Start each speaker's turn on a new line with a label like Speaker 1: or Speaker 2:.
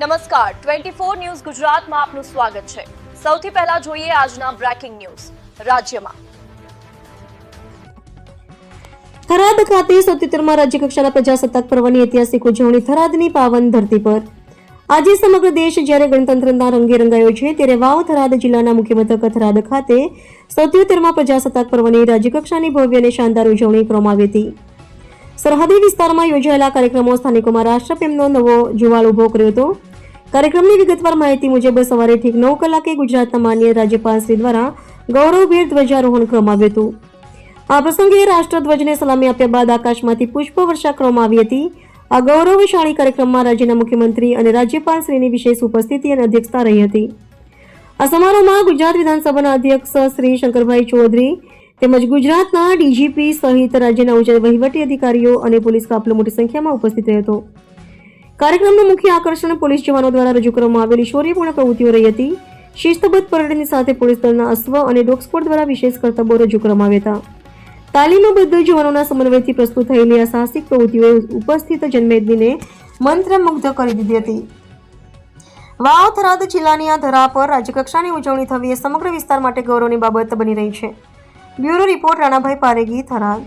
Speaker 1: નમસ્કાર. Twenty four news ગુજરાતમાં આપનું સ્વાગત છે. સૌથી પહેલા જોઈએ આજના બ્રેકિંગ ન્યૂઝ. રાજ્યમાં.
Speaker 2: થરાદ ખાતે સત્યોતેરમાં રાજ્યકક્ષાના પ્રજાસત્તાક પર્વની ઐતિહાસિક ઉજવણી થરાદની પાવન ધરતી પર. આજે સમગ્ર દેશ જ્યારે ગણતંત્રના રંગે રંગાયો છે, ત્યારે વાવ થરાદ જિલ્લાના મુખ્ય મથક થરાદ ખાતે સત્યોતેરમાં પ્રજાસત્તાક પર્વની રાજ્યકક્ષાની ભવ્ય અને શાનદાર ઉજવણી કરવામાં આવી હતી. સરહદી વિસ્તારમાં યોજાયેલા કાર્યક્રમો સ્થાનિકોમાં રાષ્ટ્રપ્રેમનો નવો જુવાળ ઊભો કર્યો હતો. કાર્યક્રમની વિગતવાર માહિતી મુજબ સવારે ઠીક નવ કલાકે ગુજરાતના માન્ય રાજ્યપાલ શ્રી દ્વારા ગૌરવભેર ધ્વજારોહણ કરવામાં આવ્યું હતું. આ પ્રસંગે રાષ્ટ્રધ્વજને સલામી આપ્યા બાદ આકાશમાંથી પુષ્પવર્ષા કરવામાં આવી હતી. આ ગૌરવશાળી કાર્યક્રમમાં રાજ્યના મુખ્યમંત્રી અને રાજ્યપાલ શ્રીની વિશેષ ઉપસ્થિતિ અને અધ્યક્ષતા રહી હતી. આ સમારોહમાં ગુજરાત વિધાનસભાના અધ્યક્ષ શ્રી શંકરભાઈ ચૌધરી તેમજ ગુજરાતના ડીજીપી સહિત રાજ્યના ઉચ્ચ વહીવટી અધિકારીઓ અને પોલીસ કાફલો મોટી સંખ્યામાં ઉપસ્થિત રહ્યો હતો. કાર્યક્રમનું મુખ્ય આકર્ષણ પોલીસ જવાનો દ્વારા રજૂ કરવામાં આવેલી શૌર્યપૂર્ણ પ્રવૃત્તિઓ રહી હતી. શિસ્તબદ્ધ પરેડની સાથે પોલીસ દળના અશ્વ અને ડોગ સ્કોડ દ્વારા વિશેષ કરતબો રજૂ કરવામાં આવ્યા હતા. તાલીમબદ્ધ જવાનોના સમન્વયથી પ્રસ્તુત થયેલી આ સાહસિક પ્રવૃત્તિઓએ ઉપસ્થિત જનમેદનીને મંત્રમુગ્ધ કરી દીધી હતી. વાવ થરાદ જિલ્લાની આ ધરા પર રાજ્યકક્ષાની ઉજવણી થવી એ સમગ્ર વિસ્તાર માટે ગૌરવની બાબત બની રહી છે. Bureau report Ranabhai Paregi Tharad.